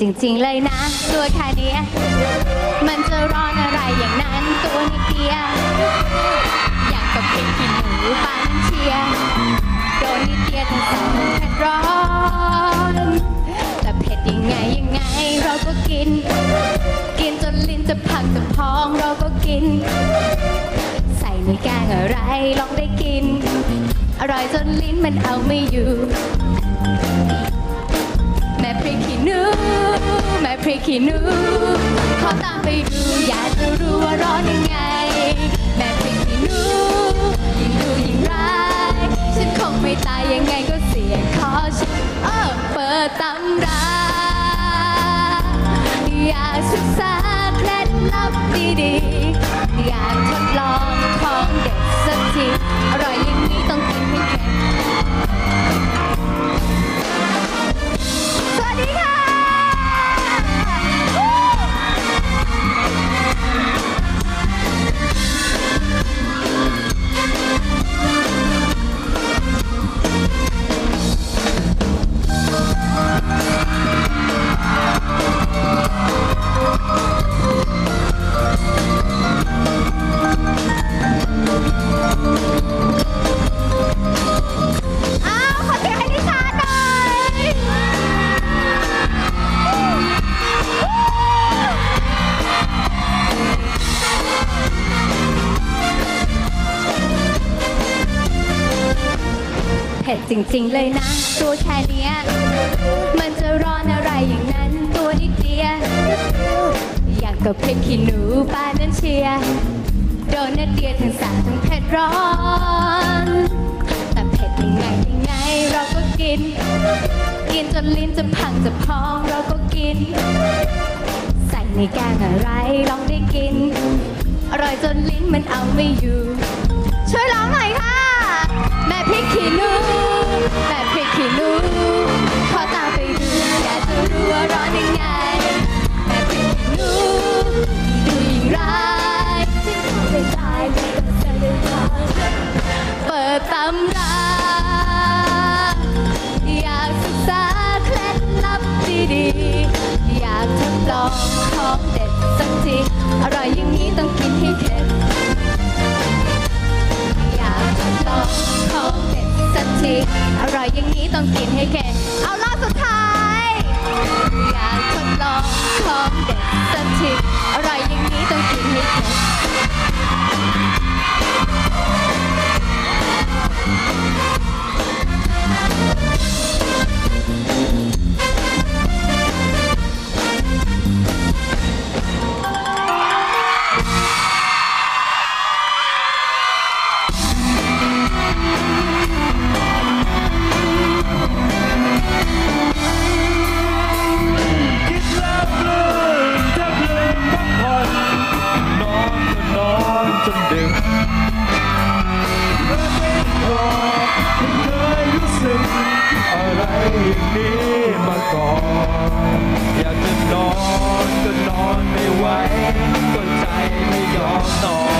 จริงๆเลยนะ ตัวแค่เนี้ยมันจะร้อนอะไรอย่างนั้นตัวนิดเดียวอยากกับเป็นขี้หนูปานเชียโดนนิดเดียวทั้งสองเผ็ดร้อนแต่เผ็ดยังไงยังไงเราก็กิน กินจนลิ้นจะพังจะพองเราก็กิน ใส่ในแกงอะไรลองได้กิน อร่อยจนลิ้นมันเอาไม่อยู่ แม่พริกขี้หนูแม่พริกขี้หนูขอตามไปดูอยากจะรู้ว่าร้อนยังไง แม่พริกขี้หนูยิ่งดูยิ่งร้ายฉันคงไม่ตายยังไงก็เสียขอฉันเออเปิดตำราอยากศึกษาเคล็ดลับดีๆอยากทดลองของเด็ดสักทีอร่อย ผ็ดจริงๆเลยนะ ตัวแค่เนี้ย มันจะร้อนอะไรอย่างนั้นตัวนิดเดียวอย่ากกับเผ็ดขี้หนูปานั้นเชียโดนนาเดียทั้งสาทั้งเผ็ดร้อน แต่เผ็ดยังไงยังไงเราก็กิน กินจนลิ้นจะพังจะพองเราก็กิน ใส่ในแกงอะไรลองได้กิน อร่อยจนลิ้นมันเอาไม่อยู่ ช่วยร้องหน่อยค่ะ ตำราอยากศึกษาเคล็ดลับดีๆ อยากทดลองของเด็ดสักที อร่อยอย่างนี้ต้องกินให้เผ็ด อยากทดลองของเด็ดสักที อร่อยอย่างนี้ต้องกินให้เข็ด เอารอบสุดท้าย อยากทดลองของเด็ดสักที อร่อยอย่างนี้ต้องกินให้เข็ด นี้มาก่อน อยากจะนอนก็นอนไม่ไหวก็ใจไม่ยอมนอน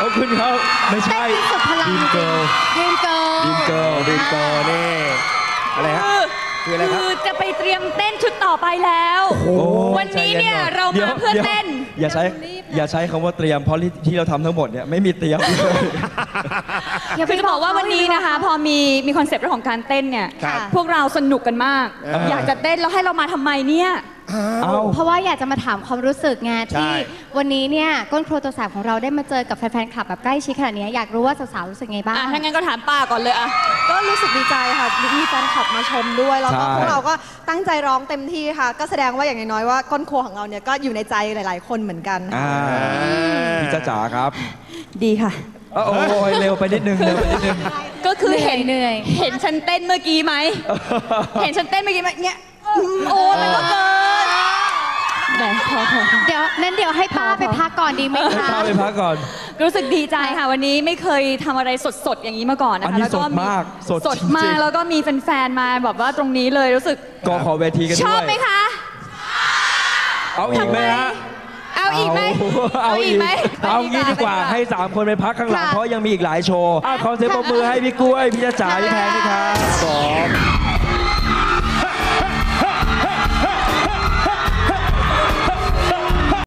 ขอบคุณครับ ไม่ใช่เต้นสุดพลังดีมเกิลดีมเกิลดีมเกิลดีมเกิลนี่อะไรฮะคืออะไรครับคือจะไปเตรียมเต้นชุดต่อไปแล้วโอ้วันนี้เนี่ยใจเราดี๋มาเพื่อดี๋ยวเต้น อย่าใช้อย่าใช้คำว่าเตรียม เพราะที่ที่เราทำทั้งหมดเนี่ยไม่มีเตรียมเลยอย่าคือจะบอกว่าวันนี้นะคะ พอมีมีคอนเซปต์เรื่องของการเต้นเนี่ยครับพวกเราสนุกกันมากเออออยากจะเต้นแล้วให้เรามาทำไมเนี่ย เอ้า เพราะว่าอยากจะมาถามความรู้สึกไงใช่ ที่วันนี้เนี่ยก้นครัวตัวแสบของเราได้มาเจอกับแฟนๆคลับแบบใกล้ชิดขนาดนี้อยากรู้ว่าสาวๆรู้สึกไงบ้าง อะถ้างั้นก็ถามป้าก่อนเลยอะ ก็รู้สึกดีใจค่ะ มีแฟนคลับมาชมด้วย แล้วก็ใช่ พวกเราก็ตั้งใจร้องเต็มที่ค่ะ ก็แสดงว่าอย่างน้อยๆว่าก้นครัวของเราเนี่ยก็อยู่ในใจหลาย ๆ คนเหมือนกันค่ะ อ่าพี่จ้าจ๋าครับดีค่ะโอ้โหเร็วไปนิดนึงเร็วไปนิดนึง ก็คือเห็นเหนื่อย เห็นฉันเต้นเมื่อกี้ไหม เห็นฉันเต้นเมื่อกี้ไหมเนี่ยอืมโอ้ยมันก็เกิน แหมพอพอพอเดี๋ยวนั้นเดี๋ยวให้ป้าไปพักก่อนดีไหมให้คะป้าไปพักก่อน รู้สึกดีใจค่ะ วันนี้ไม่เคยทำอะไรสดๆ อย่างนี้มาก่อนอันะนคะนี้แล้วก็สดมากสดสดจริงๆ มากแล้วก็มีแฟนๆมาแบบว่าตรงนี้เลยรู้สึกก็ขอเวทีกันชด้วยอบไหมคะ เอาอีกไหมฮะเอาอีกไหมเอาอีกไหมเอางี้ดีกว่าไปให้ 3 คนไปพักข้างหลังค่ะเพราะยังมีอีกหลายโชว์อะขอเสียงปรบมือให้พี่กล้วย พี่จ้าจ๋าพี่แพงด้วยครับสอง